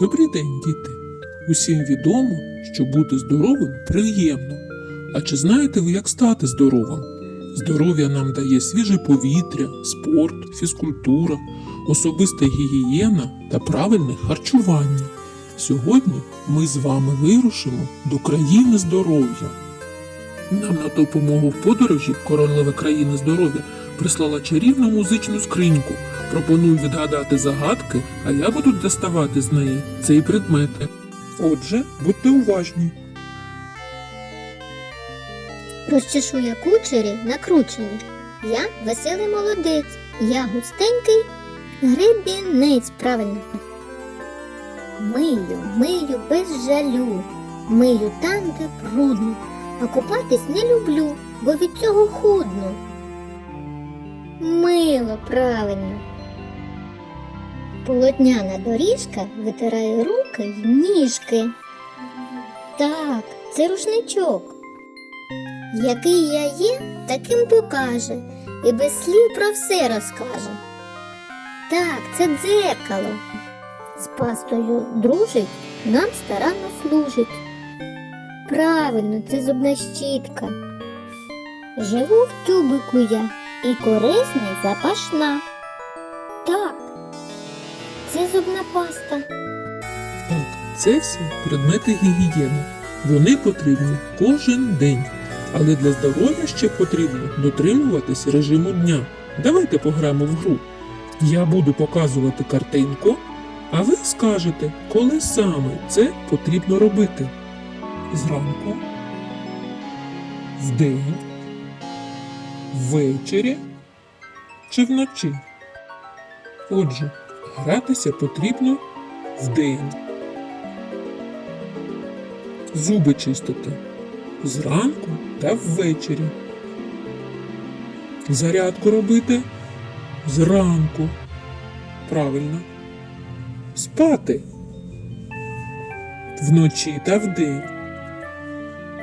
Добрий день, діти! Усім відомо, що бути здоровим приємно. А чи знаєте ви, як стати здоровим? Здоров'я нам дає свіже повітря, спорт, фізкультура, особиста гігієна та правильне харчування. Сьогодні ми з вами вирушимо до країни здоров'я. Нам на допомогу в подорожі королева країни здоров'я прислала чарівну музичну скриньку. Пропоную відгадати загадки, а я буду доставати з неї цей предмети. Отже, будьте уважні. Розчешує кучері накручені. Я веселий молодець, я густенький гребінець, правильно. Мию, мию без жалю, мию там, де брудно, а купатись не люблю, бо від цього худно. Мило, правильно. Полотняна доріжка витирає руки й ніжки. Так, це рушничок. Який я є, таким покаже, і без слів про все розкаже. Так, це дзеркало. З пастою дружить, нам старанно служить. Правильно, це зубна щітка. Живу в тюбику я і корисна, і запашна. Це зубна паста. Так, це все предмети гігієни. Вони потрібні кожен день. Але для здоров'я ще потрібно дотримуватись режиму дня. Давайте пограємо в гру. Я буду показувати картинку, а ви скажете, коли саме це потрібно робити. Зранку, вдень, ввечері чи вночі. Отже, гратися потрібно вдень. Зуби чистити зранку та ввечері. Зарядку робити зранку. Правильно. Спати вночі та вдень.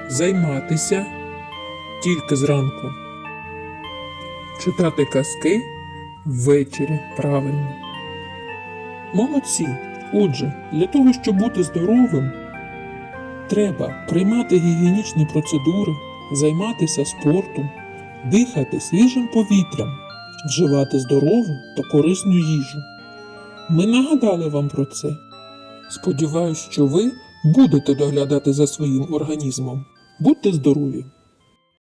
Займатися тільки зранку. Читати казки ввечері. Правильно. Молодці. Отже, для того, щоб бути здоровим, Треба приймати гігієнічні процедури, займатися спортом, дихати свіжим повітрям, вживати здорову та корисну їжу. Ми нагадали вам про це. Сподіваюсь, що ви будете доглядати за своїм організмом. Будьте здорові!